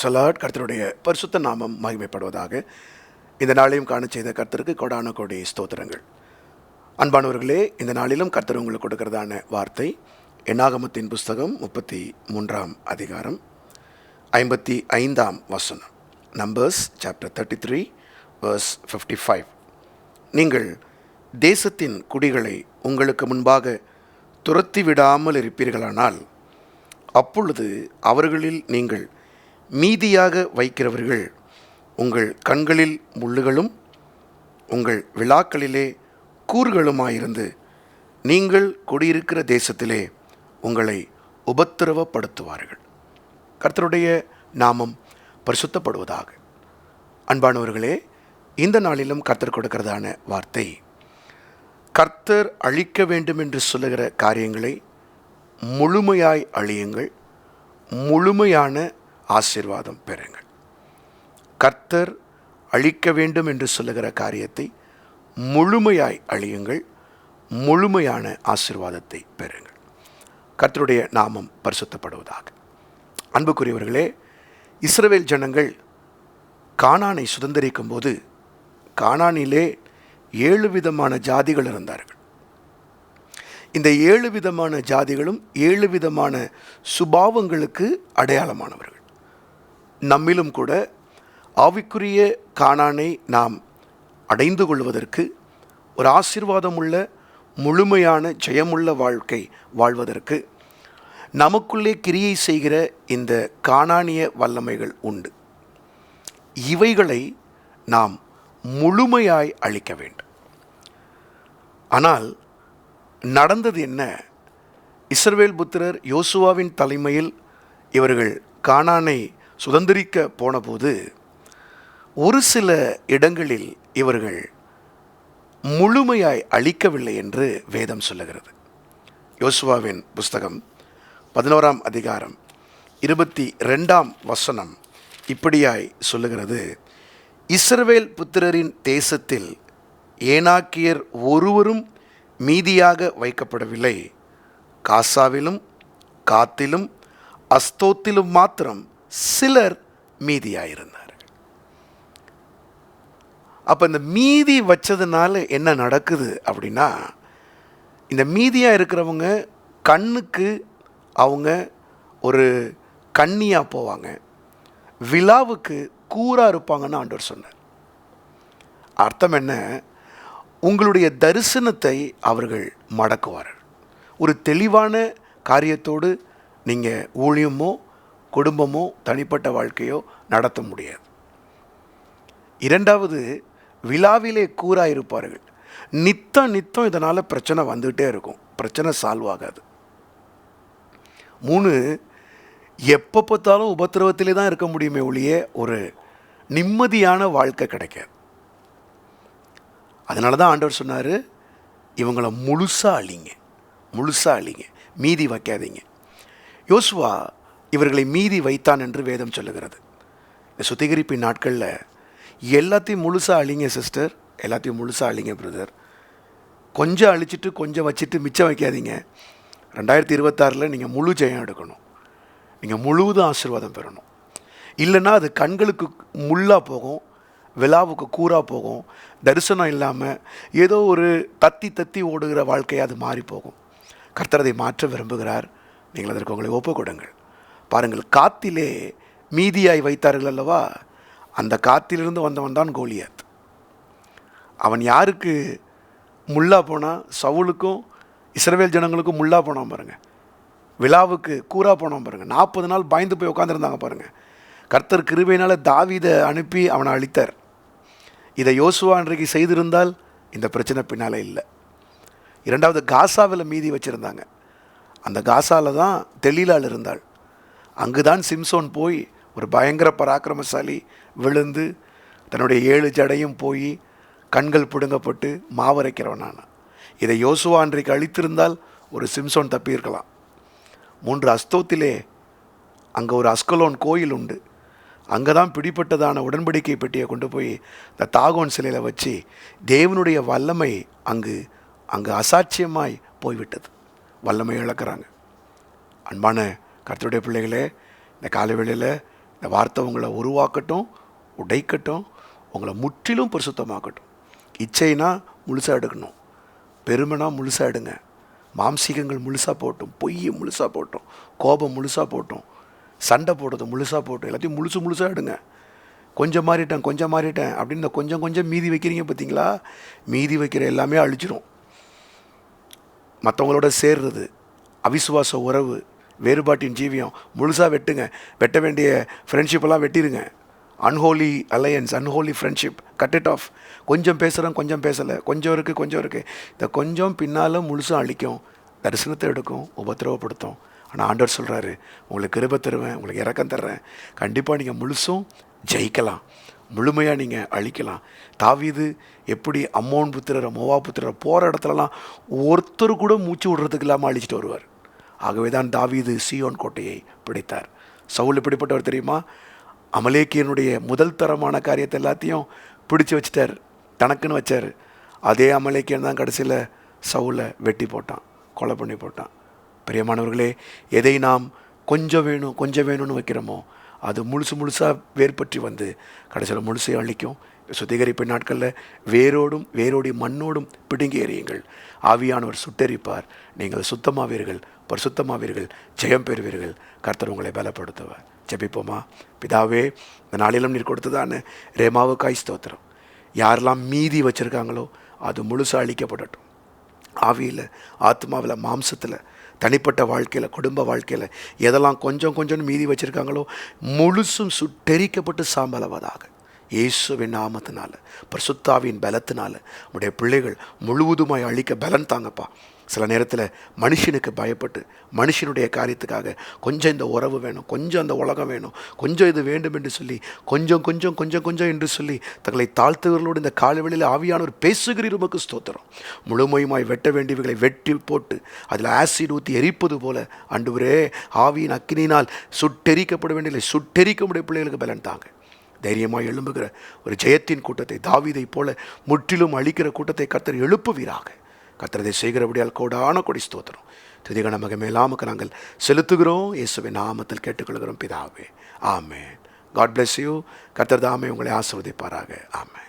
பிரைசலாட் கர்த்தருடைய பரிசுத்த நாமம் மகிமைப்படுவதாக இந்த நாளையும் காண செய்த கர்த்தருக்கு கொடான கொடி ஸ்தோத்திரங்கள். அன்பானவர்களே இந்த நாளிலும் கர்த்தர் உங்களுக்கு கொடுக்கிறதான வார்த்தை எண்ணாகமத்தின் புஸ்தகம் முப்பத்தி மூன்றாம் அதிகாரம் ஐம்பத்தி ஐந்தாம் வசனம். Numbers chapter thirty three verse fifty five நீங்கள் தேசத்தின் குடிகளை உங்களுக்கு முன்பாக துரத்தி விடாமல் இருப்பீர்களானால் அப்பொழுது அவர்களில் நீங்கள் மீதியாக வைக்கிறவர்கள் உங்கள் கண்களில் முள்ளுகளும் உங்கள் விழாக்களிலே கூறுகளுமாயிருந்து நீங்கள் குடியிருக்கிற தேசத்திலே உங்களை உபத்திரவப்படுத்துவார்கள். கர்த்தருடைய நாமம் பரிசுத்தப்படுவதாக. அன்பானவர்களே இந்த நாளிலும் கர்த்தர் கொடுக்கிறதான வார்த்தை கர்த்தர் அழிக்க வேண்டும் என்று சொல்லுகிற காரியங்களை முழுமையாய் அழியுங்கள் முழுமையான ஆசீர்வாதம் பெறுங்கள். கர்த்தர் அழிக்க வேண்டும் என்று சொல்லுகிற காரியத்தை முழுமையாய் அழியுங்கள். முழுமையான ஆசிர்வாதத்தை பெறுங்கள். கர்த்தருடைய நாமம் பரிசுத்தப்படுவதாக. அன்புக்குரியவர்களே இஸ்ரவேல் ஜனங்கள் கானானை சுதந்திரிக்கும் போது கானானிலே ஏழு விதமான ஜாதிகள் இருந்தார்கள். இந்த ஏழு விதமான ஜாதிகளும் ஏழு விதமான சுபாவங்களுக்கு அடையாளமானவர்கள். நம்மிலும் கூட ஆவிக்குரிய காணானை நாம் அடைந்து கொள்வதற்கு ஒரு ஆசிர்வாதமுள்ள முழுமையான ஜெயமுள்ள வாழ்க்கை வாழ்வதற்கு நமக்குள்ளே கிரியை செய்கிற இந்த காணானிய வல்லமைகள் உண்டு. இவைகளை நாம் முழுமையாய் அழிக்க வேண்டும். ஆனால் நடந்தது என்ன? இஸ்ரவேல் புத்திரர் யோசுவாவின் தலைமையில் இவர்கள் காணானை சுதந்திரிக்க போனபோது ஒரு சில இடங்களில் இவர்கள் முழுமையாய் அழிக்கவில்லை என்று வேதம் சொல்லுகிறது. யோசுவாவின் புஸ்தகம் பதினோராம் அதிகாரம் இருபத்தி ரெண்டாம் வசனம் இப்படியாய் சொல்லுகிறது. இஸ்ரவேல் புத்திரரின் தேசத்தில் ஏனாக்கியர் ஒருவரும் மீதியாக வைக்கப்படவில்லை. காசாவிலும் காத்திலும் அஸ்தோத்திலும் மாத்திரம் சிலர் மீதியாயிருந்தார்கள். அப்போ இந்த மீதி வச்சதுனால என்ன நடக்குது அப்படின்னா இந்த மீதியாக இருக்கிறவங்க கண்ணுக்கு அவங்க ஒரு கண்ணியாக போவாங்க. விழாவுக்கு கூறாக இருப்பாங்கன்னு ஆண்டவர் சொன்னார். அர்த்தம் என்ன? உங்களுடைய தரிசனத்தை அவர்கள் மடக்குவார்கள். ஒரு தெளிவான காரியத்தோடு நீங்கள் ஊழியமோ குடும்பமோ தனிப்பட்ட வாழ்க்கையோ நடத்த முடியாது. இரண்டாவது விழாவிலே கூறாக இருப்பார்கள் நித்தம் நித்தம் இதனால் பிரச்சனை வந்துகிட்டே இருக்கும். பிரச்சனை சால்வ் ஆகாது. மூணு எப்போ பார்த்தாலும் உபத்திரவத்திலே தான் இருக்க முடியுமே ஒழிய ஒரு நிம்மதியான வாழ்க்கை கிடைக்காது. அதனால தான் ஆண்டவர் சொன்னார் இவங்களை முழுசாக அழிங்க. முழுசாக அழிங்க. மீதி வைக்காதீங்க. யோசுவா இவர்களை மீதி வைத்தான் என்று வேதம் சொல்லுகிறது. இந்த சுத்திகரிப்பின் நாட்களில் எல்லாத்தையும் முழுசாக அழிங்க சிஸ்டர் எல்லாத்தையும் முழுசாக அழிங்க பிரதர் கொஞ்சம் அழிச்சிட்டு கொஞ்சம் வச்சுட்டு மிச்சம் வைக்காதீங்க. ரெண்டாயிரத்தி இருபத்தாறில் நீங்கள் முழு ஜெயம் எடுக்கணும். நீங்கள் முழுவதும் ஆசீர்வாதம் பெறணும். இல்லைன்னா அது கண்களுக்கு முள்ளாக போகும் விழாவுக்கு கூறாக போகும் தரிசனம் இல்லாமல் ஏதோ ஒரு தத்தி தத்தி ஓடுகிற வாழ்க்கையாக அது மாறி போகும் கர்த்தரதை மாற்ற விரும்புகிறார். நீங்கள் அதற்கு உங்களை ஒப்பு கொடுங்கள் பாருங்கள் காத்திலே மீதியாய் வைத்தார்கள் அல்லவா? அந்த காத்திலிருந்து வந்தவன் தான் கோலியாத். அவன் யாருக்கு முல்லா போனான் சவுலுக்கும் இஸ்ரவேல் ஜனங்களுக்கும் முல்லா போனான் பாருங்கள் விழாவுக்கு கூறா போனான் பாருங்க. நாற்பது நாள் பயந்து போய் உட்காந்துருந்தாங்க பாருங்க. கர்த்தர் கிருபையினால் தாவிதை அனுப்பி அவனை அழித்தார். இதை யோசுவா அன்றைக்கு செய்திருந்தால் இந்த பிரச்சனை பின்னால் இல்லை. இரண்டாவது காசாவில் மீதி வச்சுருந்தாங்க. அந்த காசாவில் தான் தெளிலால் இருந்தாள். அங்கு தான் சிம்சோன் போய் ஒரு பயங்கர பராக்கிரமசாலி விழுந்து தன்னுடைய ஏழு ஜடையும் போய் கண்கள் பிடுங்கப்பட்டு மாவரைக்கிறவனான. இதை யோசுவா அன்றைக்கு அழித்திருந்தால் ஒரு சிம்சோன் தப்பியிருக்கலாம். மூன்று அஸ்தோத்திலே அங்கே ஒரு அஸ்கலோன் கோயில் உண்டு. அங்கே தான் பிடிப்பட்டதான உடன்படிக்கை பெட்டியை கொண்டு போய் இந்த தாகோன் சிலையில் வச்சு தேவனுடைய வல்லமை அங்கு அங்கு அசாட்சியமாய் போய்விட்டது. வல்லமை இழக்கிறாங்க. அன்பான கர்த்தருடைய பிள்ளைகளே இந்த காலவெளியில் இந்த வார்த்தை உங்களை உருவாக்கட்டும் உடைக்கட்டும் உங்களை முற்றிலும் பரிசுத்தமாக்கட்டும். இச்சைனா முழுசாக எடுக்கணும். பெருமைனா முழுசாக எடுங்க. மாம்சீகங்கள் முழுசாக போட்டும் பொய்யை முழுசாக போட்டோம் கோபம் முழுசாக போட்டும் சண்டை போடுறது முழுசாக போட்டும் எல்லாத்தையும் முழுசு முழுசாக எடுங்க. கொஞ்சம் மாறிட்டேன் கொஞ்சம் மாறிட்டேன் அப்படின்னு இந்த கொஞ்சம் கொஞ்சம் மீதி வைக்கிறீங்க பார்த்தீங்களா? மீதி வைக்கிற எல்லாமே அழிச்சிடும் மற்றவங்களோட சேர்றது அவிசுவாச உறவு வேறுபாட்டின் ஜீவியம். முழுசாக வெட்டுங்க. வெட்ட வேண்டிய ஃப்ரெண்ட்ஷிப்பெல்லாம் வெட்டிடுங்க unholy alliance unholy friendship cut it off கொஞ்சம் பேசுகிறோம் கொஞ்சம் பேசலை. கொஞ்சம் இருக்குது கொஞ்சம் இருக்குது இந்த கொஞ்சம் பின்னால் முழுசும் அழிக்கும். தரிசனத்தை எடுக்கும் உபத்திரவப்படுத்தும். ஆனால் ஆண்டவர் சொல்கிறாரு உங்களுக்கு கிருபை தருவேன் உங்களுக்கு இறக்கம் தர்றேன். கண்டிப்பாக நீங்கள் முழுசும் ஜெயிக்கலாம். முழுமையாக நீங்கள் அழிக்கலாம். தாவிது எப்படி அம்மோன் புத்திரரை மோவா புத்திரரை போகிற இடத்துலலாம் ஒருத்தர் கூட மூச்சு விடுறதுக்கு இல்லாமல் அழிச்சிட்டு வருவார். ஆகவே தான் தாவீது சியோன் கோட்டையை பிடித்தார். சவுல் இப்படிப்பட்டவர் தெரியுமா? அமலேக்கியனுடைய முதல் தரமான காரியத்தை எல்லாத்தையும் பிடிச்சு வச்சிட்டார். தனக்குன்னு வச்சார். அதே அமலேக்கியன் தான் கடைசியில் சவுலை வெட்டி போட்டான் கொலை பண்ணி போட்டான். பிரியமானவர்களே எதை நாம் கொஞ்சம் வேணும் கொஞ்சம் வேணும்னு வைக்கிறோமோ அது முழுசு முழுசாக வேர்பற்றி வந்து கடைசியில் முழுசையும் அழிக்கும். சுத்திகரிப்பு நாட்களில் வேரோடும் வேரோடி மண்ணோடும் பிடுங்கி எறியுங்கள். ஆவியானவர் சுட்டெரிப்பார். நீங்கள் சுத்தமாவீர்கள் பரிசுத்தமாவீர்கள் ஜெயம் பெறுவீர்கள். கர்த்தர் உங்களை பலப்படுத்துவார். ஜபிப்போமா? பிதாவே இந்த நாளிலும் நீர் கொடுத்ததான ரேமாவுக்காய் ஸ்தோத்திரம். யாரெல்லாம் மீதி வச்சுருக்காங்களோ அது முழுசாக அழிக்கப்படட்டும். ஆவியில் ஆத்மாவில் மாம்சத்தில் தனிப்பட்ட வாழ்க்கையில் குடும்ப வாழ்க்கையில் எதெல்லாம் கொஞ்சம் கொஞ்சம் மீதி வச்சுருக்காங்களோ முழுசும் சுட்டெரிக்கப்பட்டு சாம்பலவதாக. இயேசுவின் நாமத்தினால பரிசுத்தாவின் பலத்தினால உடைய பிள்ளைகள் முழுவதுமாய் அழிக்க பலன் தாங்கப்பா. சில நேரத்தில் மனுஷனுக்கு பயப்பட்டு மனுஷனுடைய காரியத்துக்காக கொஞ்சம் இந்த உறவு வேணும் கொஞ்சம் அந்த உலகம் வேணும் கொஞ்சம் இது வேண்டும் என்று சொல்லி கொஞ்சம் கொஞ்சம் கொஞ்சம் கொஞ்சம் என்று சொல்லி தங்களை தாழ்த்துவர்களோடு இந்த காலவெளியில் ஆவியானவர் பேசுகிறீர் உமக்கு ஸ்தோத்திரம். முழுமையுமாய் வெட்ட வேண்டியவைகளை வெட்டி போட்டு அதில் ஆசிட் ஊற்றி எரிப்பது போல அண்டுவரே ஆவியின் அக்கினினால் சுட்டெரிக்கப்பட வேண்டிய சுட்டெரிக்க முடிய பிள்ளைகளுக்கு பலன் தாங்க. தைரியமாக எழும்புகிற ஒரு ஜெயத்தின் கூட்டத்தை தாவிதை போல முற்றிலும் அழிக்கிற கூட்டத்தை கத்தர் எழுப்புவீராக. கத்திரதை செய்கிறபடியால் கோடான கொடி ஸ்தோத்திரம். துதிகன மகமேலாமுக்கு நாங்கள் செலுத்துகிறோம். இயேசுவின் நாமத்தில் கேட்டுக்கொள்கிறோம் பிதாவே. ஆமே காட் bless யூ கர்த்தர் தாமே உங்களை ஆசிர்வதிப்பாராக. ஆமே